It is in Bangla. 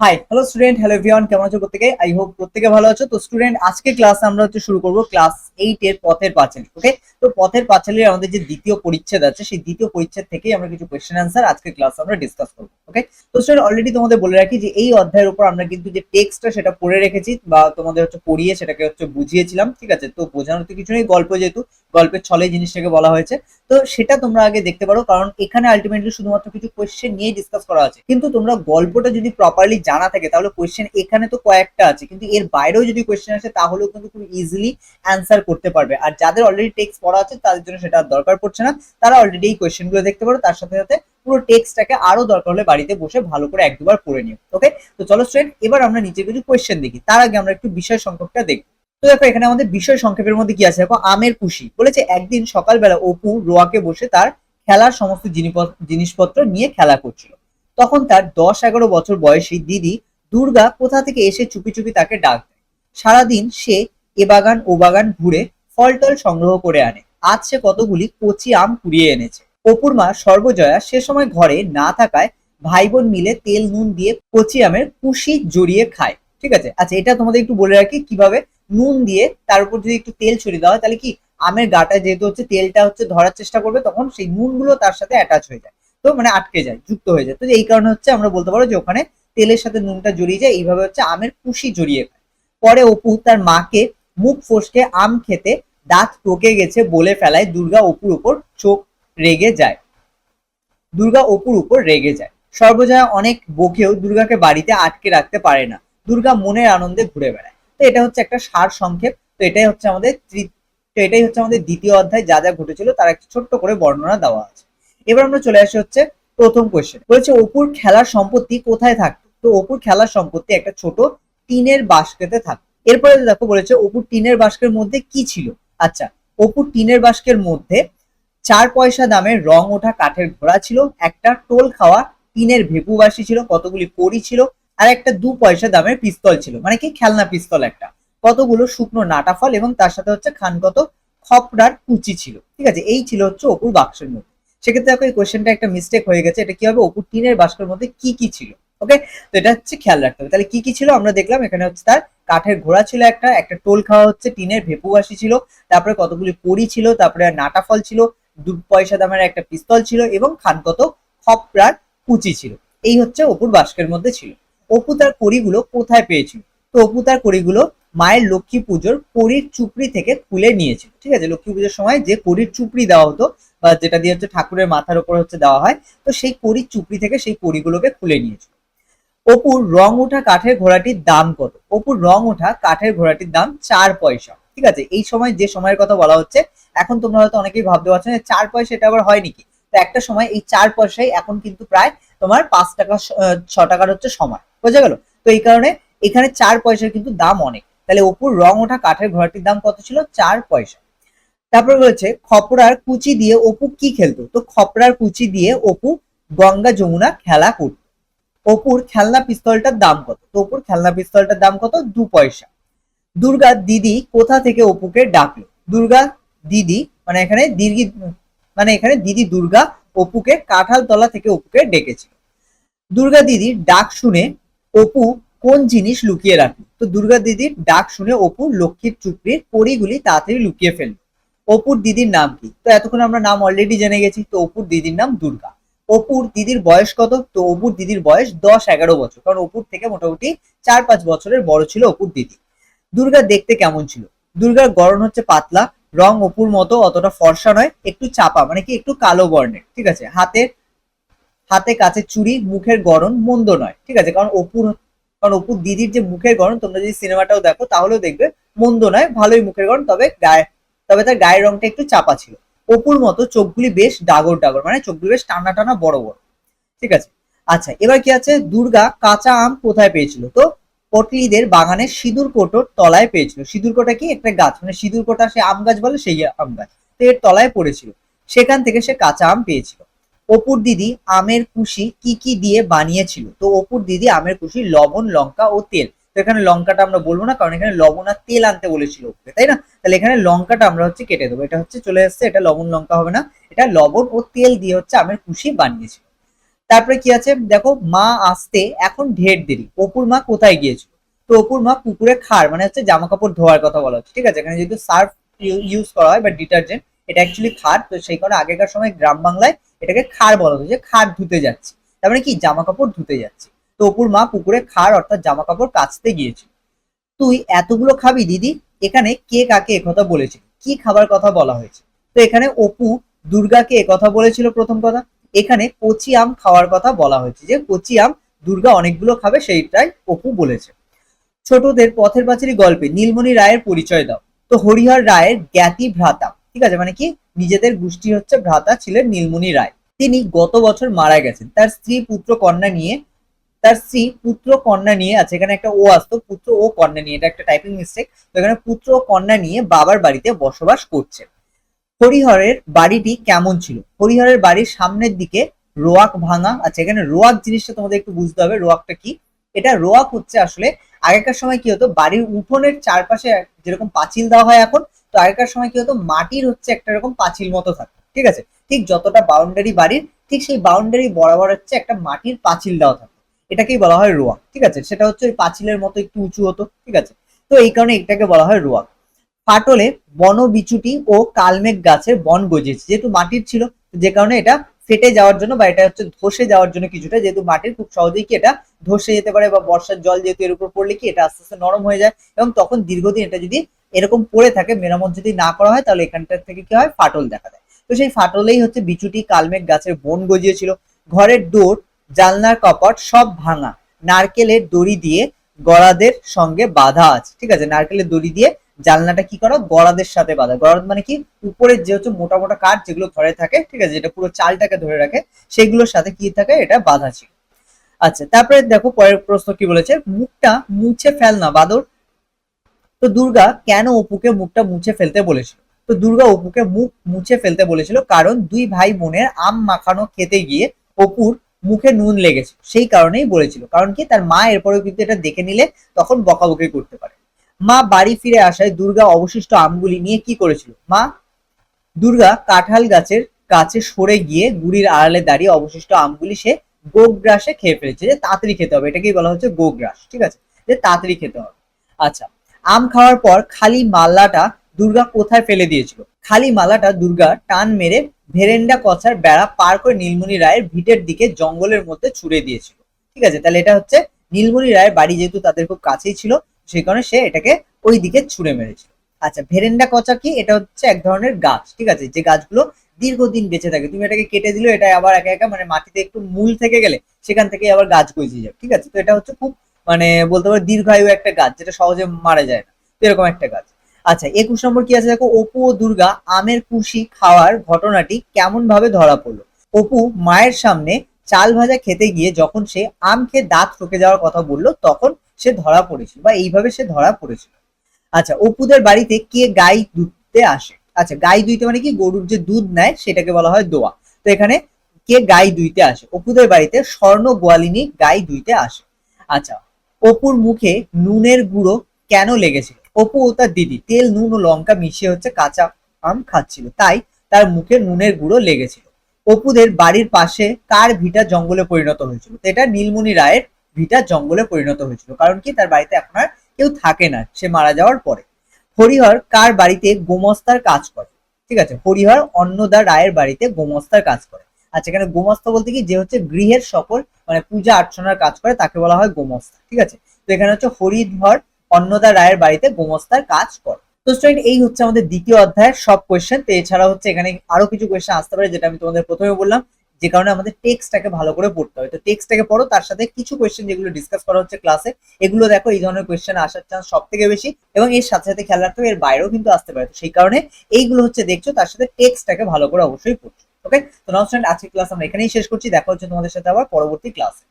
Hi hello student hello everyone কেমন আছো প্রত্যেকে? আই হোপ প্রত্যেকে ভালো আছো। তো স্টুডেন্ট আজকে ক্লাস আমরা হচ্ছে শুরু করব ক্লাস এইট এর পথের পাঁচালী ওকে তো পথের পাঁচালীর আমাদের যে দ্বিতীয় পরিচ্ছেদ আছে, সেই দ্বিতীয় পরিচ্ছেদ থেকেই আমরা কিছু কোয়েশ্চেন অ্যান্সার আজকে ক্লাস আমরা ডিসকাস করব ওকে তো স্টুডেন্ট অলরেডি তোমাদের বলে রাখি যে এই অধ্যায়ের উপর আমরা কিন্তু যে টেক্সটটা সেটা পড়ে রেখেছি বা তোমাদের হচ্ছে পড়িয়ে সেটাকে হচ্ছে বুঝিয়েছিলাম, ঠিক আছে? তো বোঝানোর তো কিছু নেই, গল্প যেহেতু, গল্পের ছলে জিনিসটাকে বলা হয়েছে। তো সেটা তোমরা আগে দেখতে পারো, কারণ এখানে আলটিমেটলি শুধুমাত্র কিছু কোয়েশ্চেন নিয়ে ডিসকাস করা আছে। কিন্তু তোমরা গল্পটা যদি প্রপারলি জানা থাকে, তাহলে কোয়েশ্চেন এখানে তো কয়েকটা আছে। কিন্তু এর বাইরেও যদি কোয়েশ্চেন আসে, তাহলেও কিন্তু খুব ইজিলি অ্যান্সার করতে পারবে। আর যাদের অলরেডি টেক্সট পড়া আছে, তাদের জন্য সেটা দরকার পড়ছে না। তারা অলরেডি এই কোয়েশ্চেনগুলো দেখতে পারো, তার সাথে সাথে পুরো টেক্সটটাকে আরও দরকার হলে বাড়িতে বসে ভালো করে এক দুবার পড়ে নিও। ওকে তো চলো স্টুডেন্ট এবার আমরা নিচে কিছু কোয়েশ্চেন দেখি। তার আগে আমরা একটু বিষয় সংখ্যকটা দেখি। তো দেখো, এখানে আমাদের বিষয় সংক্ষেপের মধ্যে কি আছে? দেখো, আমের খুশি বলেছে, একদিন সকালবেলা অপু রোয়াকে বসে তার খেলার সমস্ত জিনিস- জিনিসপত্র নিয়ে খেলা করছিল। তখন তার দশ এগারো বছর বয়সী দিদি দুর্গা কোথা থেকে এসে চুপি চুপি তাকে ডাক দেয়। সারাদিন সে এ বাগান ও বাগান ঘুরে ফল টল সংগ্রহ করে আনে। আজ সে কতগুলি কচি আম কুড়িয়ে এনেছে। অপুর মা সর্বজয়া সে সময় ঘরে না থাকায় ভাই বোন মিলে তেল, নুন দিয়ে কচি আমের কুশি জড়িয়ে খায়। ঠিক আছে? আচ্ছা এটা তোমাদের একটু বলে রাখি, কীভাবে নুন দিয়ে তার উপর যদি একটু তেল ছড়িয়ে দেওয়া হয়, তাহলে কি আমের গাটা যেহেতু হচ্ছে তেলটা হচ্ছে ধরার চেষ্টা করবে, তখন সেই নুনগুলো তার সাথে অ্যাটাচ হয়ে যায়। তো মানে আটকে যায়, যুক্ত হয়ে যায়। তো এই কারণে হচ্ছে আমরা বলতে পারো যে ওখানে তেলের সাথে নুনটা জড়িয়ে যায়, এইভাবে হচ্ছে আমের কুশি জড়িয়ে খায়। পরে অপু তার মাকে মুখ ফসকে আম খেতে দাঁত টোকে গেছে বলে ফেলায়, দুর্গা অপুর উপর চোখ রেগে যায়। দুর্গা অপুর উপর রেগে যায়। সর্বজয়া অনেক বকেও দুর্গাকে বাড়িতে আটকে রাখতে পারে না। দুর্গা মনের আনন্দে ঘুরে বেড়ায়। তো এটা হচ্ছে একটা সার সংক্ষেপ। তো এটাই হচ্ছে আমাদের তৃ- এটাই হচ্ছে আমাদের দ্বিতীয় অধ্যায়। যা যা ঘটেছিল তার একটা ছোট্ট করে বর্ণনা দেওয়া আছে। এবার আমরা চলে আসি হচ্ছে প্রথম কোয়েশ্চেন বলেছে, অপুর খেলার সম্পত্তি কোথায় থাকতো? তো অপুর খেলার সম্পত্তি একটা ছোট টিনের বাস্কেতে থাকতো। এরপরে দেখো বলেছে, অপুর টিনের বাস্কের মধ্যে কি ছিল? আচ্ছা অপুর টিনের বাস্কের মধ্যে চার পয়সা দামের রং ওঠা কাঠের ঘোড়া ছিল, একটা টোল খাওয়া টিনের ভেপু বাসি ছিল, কতগুলি কড়ি ছিল, আর একটা দু পয়সা দামের পিস্তল ছিল। মানে কি? খেলনা পিস্তল একটা। কতগুলো শুকনো নাটা ফল এবং তার সাথে হচ্ছে খানকত খপড়ার কুচি ছিল। ঠিক আছে, এই ছিল হচ্ছে অপুর বাক্সের মধ্যে। সেক্ষেত্রে এই কোয়েশ্চেনটা একটা মিস্টেক হয়ে গেছে। এটা কি হবে? অপুর টিনের বাস্কের মধ্যে কি কি ছিল? ওকে তো এটা হচ্ছে খেয়াল রাখতে হবে। তাহলে কি কি ছিল? আমরা দেখলাম এখানে হচ্ছে তার কাঠের ঘোড়া ছিল একটা একটা টোল খাওয়া হচ্ছে, টিনের ভেপু বাসি ছিল, তারপরে কতগুলি কড়ি ছিল, তারপরে নাটা ফল ছিল, দু পয়সা দামের একটা পিস্তল ছিল এবং খানকত খপড়ার কুচি ছিল। এই হচ্ছে অপুর বাস্কের মধ্যে ছিল। অপু তার কড়িগুলো কোথায় পেয়েছিল? তো অপু তার কড়িগুলো মায়ের লক্ষ্মী পুজোর কড়ির চুপড়ি থেকে খুলে নিয়েছিল, ঠিক আছে? লক্ষ্মী পুজোর সময় যে কড়ির চুপড়ি দেওয়া হতো বা যেটা দিয়ে হচ্ছে ঠাকুরের মাথার উপর হচ্ছে দেওয়া হয়, তো সেই কড়ির চুপড়ি থেকে সেই কড়িগুলোকে খুলে নিয়েছিল। অপুর রং ওঠা কাঠের ঘোড়াটির দাম কত? অপুর রং ওঠা কাঠের ঘোড়াটির দাম চার পয়সা, ঠিক আছে? এই সময় যে সময়ের কথা বলা হচ্ছে, এখন তোমরা হয়তো অনেকেই ভাবতে পারছ যে চার পয়সা এটা আবার হয় নাকি? তো একটা সময় এই চার পয়সায় এখন কিন্তু প্রায় তোমার পাঁচ টাকা, ছ টাকার হচ্ছে সময় বোঝা গেল? তো এই কারণে এখানে চার পয়সার কিন্তু দাম অনেক। তাহলে অপুর রং ওঠা কাঠের ঘোড়াটির দাম কত ছিল? চার পয়সা। তারপর বলেছে খপড়ার কুচি দিয়ে অপু কি খেলতো? তো খপড়ার কুচি দিয়ে অপু গঙ্গা যমুনা খেলা করত। অপুর খেলনা পিস্তলটার দাম কত? তো অপুর খেলনা পিস্তলটার দাম কত? দু পয়সা। দুর্গা দিদি কোথা থেকে অপুকে ডাকলো? দুর্গা দিদি মানে এখানে দীর্ঘি মানে এখানে দিদি দুর্গা অপুকে কাঁঠাল তলা থেকে অপুকে ডেকেছিল। দুর্গা দিদির ডাক শুনে অপু কোন জিনিস লুকিয়ে রাখল তো দুর্গা দিদির ডাক শুনে অপু লক্ষ্মীর চুপড়ির কড়িগুলি তাড়াতাড়ি লুকিয়ে ফেলল। অপুর দিদির নাম কি? তো এতক্ষণ আমরা নাম অলরেডি জেনে গেছি, তো অপুর দিদির নাম দুর্গা। অপুর দিদির বয়স কত? তো অপুর দিদির বয়স দশ এগারো বছর, কারণ অপুর থেকে মোটামুটি চার পাঁচ বছরের বড় ছিল অপুর দিদি। দুর্গা দেখতে কেমন ছিল? দুর্গার গড়ন হচ্ছে পাতলা, রং অপুর মতো অতটা ফর্সা নয়, একটু চাপা মানে কি একটু কালো বর্ণের, ঠিক আছে? হাতে হাতে কাছে চুড়ি, মুখের গড়ন মন্দ নয়, ঠিক আছে? কারণ অপুর কারণ অপুর দিদির যে মুখের গড়ন তোমরা যদি সিনেমাটাও দেখো, তাহলেও দেখবে মন্দ নয়, ভালোই মুখের গড়ন তবে গায়ে, তবে তার গায়ের রংটা একটু চাপা ছিল। অপুর মতো চোখগুলি বেশ ডাগর ডাগর মানে চোখগুলি বেশ টানা টানা বড় বড়। ঠিক আছে? আচ্ছা এবার কি আছে? দুর্গা কাঁচা আম কোথায় পেয়েছিল? তো পটলিদের বাগানে সিঁদুর কোটোর তলায় পেয়েছিল। সিঁদুর কোটা কি? একটা গাছ মানে সিঁদুর কোটা সে আম গাছ বলে, সেই আম গাছ। তো এর তলায় পড়েছিল। সেখান থেকে সে কাঁচা আম পেয়েছিল। অপুর দিদি আমের কুশি কি কি দিয়ে বানিয়েছিল? তো অপুর দিদি আমের কুশি, লবণ, লঙ্কা ও তেল। তো এখানে লঙ্কাটা আমরা বলব না, কারণ এখানে লবণ আর তেল আনতে বলেছিল ওকে তাই না? তাহলে এখানে লঙ্কাটা আমরা হচ্ছে কেটে দেবো। এটা হচ্ছে চলে এসছে, এটা লবণ, লঙ্কা হবে না। এটা লবণ ও তেল দিয়ে হচ্ছে আমের কুশি বানিয়েছিল। তারপরে কি আছে? দেখো, মা আসতে এখন ঢের দেরি। অপুর মা কোথায় গিয়েছিল? তো অপুর মা পুকুরে খার মানে হচ্ছে জামা কাপড় ধোয়ার কথা বলা হচ্ছে, ঠিক আছে? এখানে যেহেতু সার্ফ ইউজ করা হয় বা ডিটারজেন্ট, এটা অ্যাকচুয়ালি খার তো সেই কারণে আগেকার সময় গ্রাম বাংলায় এটাকে খার বলা যে খার ধুতে যাচ্ছে। তার মানে কি? জামা কাপড় ধুতে যাচ্ছে। তো অপুর মা পুকুরে খার অর্থাৎ জামা কাপড় কাচতে গিয়েছিল। তুই এতগুলো খাবি দিদি? এখানে কে কাকে একথা বলেছিল কি খাবার কথা বলা হয়েছে? তো এখানে অপু দুর্গাকে একথা বলেছিল প্রথম কথা। এখানে কচি আম খাওয়ার কথা বলা হয়েছে, যে কচি আম দুর্গা অনেকগুলো খাবে সেইটাই অপু বলেছে। ছোটদের পথের পাঁচালী গল্পে নীলমণি রায়ের পরিচয় দাও। তো হরিহর রায়ের জ্ঞাতি ভ্রাতা ঠিক আছে? মানে কি? নিজেদের গোষ্ঠী হচ্ছে ভ্রাতা ছিলেন নীলমণি রায়। তিনি গত বছর মারা গেছেন। তার স্ত্রী পুত্র কন্যা নিয়ে, তার স্ত্রী পুত্র কন্যা নিয়ে আছে এখানে একটা ও আসতো, পুত্র ও কন্যা নিয়ে, এটা একটা টাইপিং মিস্টেক তো এখানে পুত্র ও কন্যা নিয়ে বাবার বাড়িতে বসবাস করছে। হরিহরের বাড়িটি কেমন ছিল? হরিহরের বাড়ির সামনের দিকে রোয়াক ভাঙা। আচ্ছা এখানে রোয়াক জিনিসটা তোমাদের একটু বুঝতে হবে। রোয়াকটা কি? এটা রোয়াক হচ্ছে আসলে আগেকার সময় কি হতো? বাড়ির উঠোনের চারপাশে যেরকম পাঁচিল দেওয়া হয় এখন, তো আগেকার সময় কি হতো? মাটির হচ্ছে একটা এরকম পাঁচিল মতো থাকে, ঠিক আছে? ঠিক যতটা বাউন্ডারি বাড়ির, ঠিক সেই বাউন্ডারি বরাবর হচ্ছে একটা মাটির পাঁচিল দেওয়া থাকে। এটাকেই বলা হয় রোয়াক, ঠিক আছে? সেটা হচ্ছে ওই পাঁচিলের মতো একটু উঁচু হতো, ঠিক আছে? তো এই কারণে এটাকে বলা হয় রোয়াক। ফাটলে বনবিচুটি ও কালমেঘ গাছের বন গজিয়েছে, যেহেতু মাটির ছিল, যে কারণে এটা ফেটে যাওয়ার জন্য বা এটা হচ্ছে ধসে যাওয়ার জন্য কিছুটা, যেহেতু মাটির খুব সহজেই কি এটা ধসে যেতে পারে বা বর্ষার জল যেহেতু এর উপর পড়লে কি এটা আস্তে আস্তে নরম হয়ে যায় এবং তখন দীর্ঘদিন এটা যদি এরকম পড়ে থাকে, মেরামত যদি না করা হয়, তাহলে এখানটার থেকে কি হয়? ফাটল দেখা দেয়। তো সেই ফাটলেই হচ্ছে বিচুটি, কালমেঘ গাছের বন গজিয়েছিল। ঘরের দৌড় জানলার কপাট সব ভাঙা। নারকেলের দড়ি দিয়ে গড়াদের সঙ্গে বাঁধা আছে, ঠিক আছে? নারকেলের দড়ি দিয়ে জানলাটা কি করা? গড়াদের সাথে বাঁধা। গড়াদ মানে কি? উপরের যে হচ্ছে মোটা মোটা কাঠ যেগুলো ধরে থাকে, ঠিক আছে? যেটা পুরো চালটাকে ধরে রাখে, সেগুলোর সাথে কি থাকে? এটা বাঁধা ছিল। আচ্ছা তারপরে দেখো পরের প্রশ্ন কি বলেছে? মুখটা মুছে ফেল না, বাদর। তো দুর্গা কেন অপুকে মুখটা মুছে ফেলতে বলেছিল? তো দুর্গা অপুকে মুখ মুছে ফেলতে বলেছিল কারণ দুই ভাই বোনের আম মাখানো খেতে গিয়ে অপুর মুখে নুন লেগেছে। সেই কারণেই বলেছিল। কারণ কি? তার মা এরপরেও কিন্তু এটা দেখে নিলে তখন বকাবকি করতে পারে। মা বাড়ি ফিরে আসায় দুর্গা অবশিষ্ট আমগুলি নিয়ে কি করেছিল? মা, দুর্গা কাঁঠাল গাছের কাছে সরে গিয়ে গুড়ির আড়ালে দাঁড়িয়ে অবশিষ্ট আমগুলি সে গোগ্রাসে খেয়ে ফেলেছে। যে তাড়াতাড়ি খেতে হবে, এটাকেই বলা হচ্ছে গোগ্রাস, ঠিক আছে? যে তাড়াতাড়ি খেতে হবে। আচ্ছা আম খাওয়ার পর খালি মাল্লাটা দুর্গা কোথায় ফেলে দিয়েছিল? খালি মালাটা দুর্গা টান মেরে ভেরেন্ডা কচার বেড়া পার করে নীলমণি রায়ের ভিটের দিকে জঙ্গলের মধ্যে ছুড়ে দিয়েছিল। ঠিক আছে, তাহলে এটা হচ্ছে নীলমণি রায়ের বাড়ি যেহেতু তাদের খুব কাছেই ছিল সেই কারণে সে এটাকে ওই দিকে ছুড়ে মেরেছিল। আচ্ছা ভেরেন্ডা কচা কি? এটা হচ্ছে এক ধরনের গাছ, ঠিক আছে? যে গাছগুলো দীর্ঘদিন বেঁচে থাকে। তুমি এটাকে কেটে দিলে, এটা আবার একা একা মানে মাটিতে একটু মূল থেকে গেলে সেখান থেকে আবার গাছ গজিয়ে যাবে, ঠিক আছে? তো এটা হচ্ছে খুব মানে বলতে পারো, দীর্ঘায়ু একটা গাছ, যেটা সহজে মারা যায় না। এরকম একটা গাছ। আচ্ছা একুশ নম্বর কি আছে? দেখো, অপু ও দুর্গা আমের কুশি খাওয়ার ঘটনাটি কেমন ভাবে ধরা পড়ল? অপু মায়ের সামনে চাল ভাজা খেতে গিয়ে যখন সে আম খেয়ে দাঁত ঠকে যাওয়ার কথা বলল, তখন সে ধরা পড়েছিল বা এইভাবে সে ধরা পড়েছিল। আচ্ছা অপুদের বাড়িতে কে গাই দুধতে আসে? আচ্ছা গাই দুইতে মানে কি? গরুর যে দুধ নেয় সেটাকে বলা হয় দোয়া। তো এখানে কে গাই দুইতে আসে? অপুদের বাড়িতে স্বর্ণ গোয়ালিনী গাই দুইতে আসে। আচ্ছা অপুর মুখে নুনের গুঁড়ো কেন লেগেছিল অপু ও তার দিদি, তেল, নুন ও লঙ্কা মিশিয়ে হচ্ছে কাঁচা আম খাচ্ছিল, তাই তার মুখে নুনের গুঁড়ো লেগেছিল। অপুদের বাড়ির পাশে কার ভিটা জঙ্গলে পরিণত হয়েছিল? এটা নীলমণি রায়ের ভিটা জঙ্গলে পরিণত হয়েছিল। কারণ কি? তার বাড়িতে এখন আর কেউ থাকে না। সে মারা যাওয়ার পরে। হরিহর কার বাড়িতে গোমস্তার কাজ করে? ঠিক আছে, হরিহর অন্নদা রায়ের বাড়িতে গোমস্তার কাজ করে। আচ্ছা এখানে গোমস্তা বলতে কি? যে হচ্ছে গৃহের সকল মানে পূজা অর্চনার কাজ করে, তাকে বলা হয় গোমস্তা। ঠিক আছে? তো এখানে হচ্ছে হরিধর অন্নদা রায়ের বাড়িতে গোমস্তার কাজ করে। তো স্টুডেন্ট এই হচ্ছে আমাদের দ্বিতীয় অধ্যায়ের সব কোয়েশ্চেন তো এছাড়া হচ্ছে এখানে আরও কিছু কোয়েশ্চেন আসতে পারে, যেটা আমি তোমাদের প্রথমে বললাম। যে কারণে আমাদের টেক্সটটাকে ভালো করে পড়তে হয়। তো টেক্সটটাকে পড়ো, তার সাথে কিছু কোয়েশ্চেন যেগুলো ডিসকাস করা হচ্ছে ক্লাসে এগুলো দেখো এই ধরনের কোয়েশ্চেন আসার চান্স সব থেকে বেশি এবং এর সাথে সাথে খেয়াল রাখতে এর বাইরেও কিন্তু আসতে পারে। তো সেই কারণে এইগুলো হচ্ছে দেখছ, তার সাথে টেক্সটটাকে ভালো করে অবশ্যই পড়ছো। ওকে তো নাও স্টুডেন্ট আজকের ক্লাস আমরা এখানেই শেষ করছি। দেখা হচ্ছে তোমাদের সাথে আবার পরবর্তী ক্লাসে